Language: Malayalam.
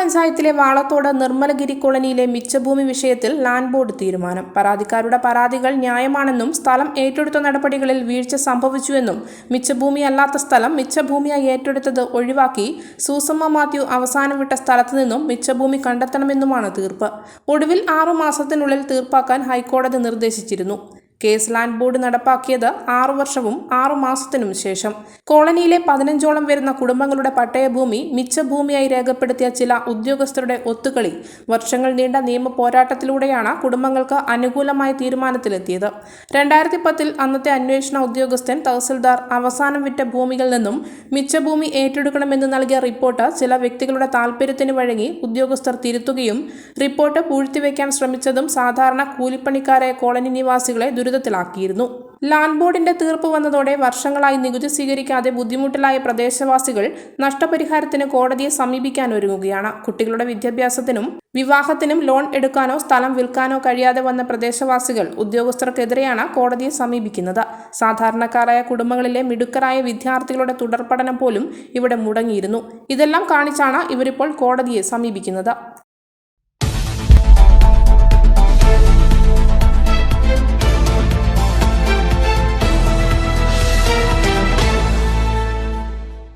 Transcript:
ഗ്രാമപഞ്ചായത്തിലെ വാളത്തോട് നിർമ്മലഗിരി കോളനിയിലെ മിച്ചഭൂമി വിഷയത്തിൽ ലാൻഡ് ബോർഡ് തീരുമാനം. പരാതിക്കാരുടെ പരാതികൾ ന്യായമാണെന്നും സ്ഥലം ഏറ്റെടുത്ത നടപടികളിൽ വീഴ്ച സംഭവിച്ചുവെന്നും മിച്ചഭൂമി അല്ലാത്ത സ്ഥലം മിച്ചഭൂമിയായി ഏറ്റെടുത്തത് ഒഴിവാക്കി സൂസമ്മ മാത്യു അവസാനം വിട്ട സ്ഥലത്തു നിന്നും മിച്ചഭൂമി കണ്ടെത്തണമെന്നുമാണ് തീർപ്പ്. ഒടുവിൽ ആറു മാസത്തിനുള്ളിൽ തീർപ്പാക്കാൻ ഹൈക്കോടതി നിർദ്ദേശിച്ചിരുന്നു. കേസ് ലാൻഡ് ബോർഡ് നടപ്പാക്കിയത് ആറു വർഷവും ആറു മാസത്തിനും ശേഷം. കോളനിയിലെ പതിനഞ്ചോളം വരുന്ന കുടുംബങ്ങളുടെ പട്ടയഭൂമി മിച്ചഭൂമിയായി രേഖപ്പെടുത്തിയ ചില ഉദ്യോഗസ്ഥരുടെ ഒത്തുകളി വർഷങ്ങൾ നീണ്ട നിയമ പോരാട്ടത്തിലൂടെയാണ് കുടുംബങ്ങൾക്ക് അനുകൂലമായ തീരുമാനത്തിലെത്തിയത്. രണ്ടായിരത്തി പത്തിൽ അന്നത്തെ അന്വേഷണ ഉദ്യോഗസ്ഥൻ തഹസിൽദാർ അവസാനം വിറ്റ ഭൂമികളിൽ നിന്നും മിച്ചഭൂമി ഏറ്റെടുക്കണമെന്ന് നൽകിയ റിപ്പോർട്ട് ചില വ്യക്തികളുടെ താൽപ്പര്യത്തിന് വഴങ്ങി ഉദ്യോഗസ്ഥർ തിരുത്തുകയും റിപ്പോർട്ട് പൂഴ്ത്തിവെക്കാൻ ശ്രമിച്ചതും സാധാരണ കൂലിപ്പണിക്കാരായ കോളനി നിവാസികളെ ദുരിതത്തിലാക്കിയിരുന്നു. ലാൻഡ് ബോർഡിന്റെ തീർപ്പ് വന്നതോടെ വർഷങ്ങളായി നികുതി സ്വീകരിക്കാതെ ബുദ്ധിമുട്ടിലായ പ്രദേശവാസികൾ നഷ്ടപരിഹാരത്തിന് കോടതിയെ സമീപിക്കാൻ ഒരുങ്ങുകയാണ്. കുട്ടികളുടെ വിദ്യാഭ്യാസത്തിനും വിവാഹത്തിനും ലോൺ എടുക്കാനോ സ്ഥലം വിൽക്കാനോ കഴിയാതെ വന്ന പ്രദേശവാസികൾ ഉദ്യോഗസ്ഥർക്കെതിരെയാണ് കോടതിയെ സമീപിക്കുന്നത്. സാധാരണക്കാരായ കുടുംബങ്ങളിലെ മിടുക്കരായ വിദ്യാർത്ഥികളുടെ തുടർപഠനം പോലും ഇവിടെ മുടങ്ങിയിരുന്നു. ഇതെല്ലാം കാണിച്ചാണ് ഇവരിപ്പോൾ കോടതിയെ സമീപിക്കുന്നത്.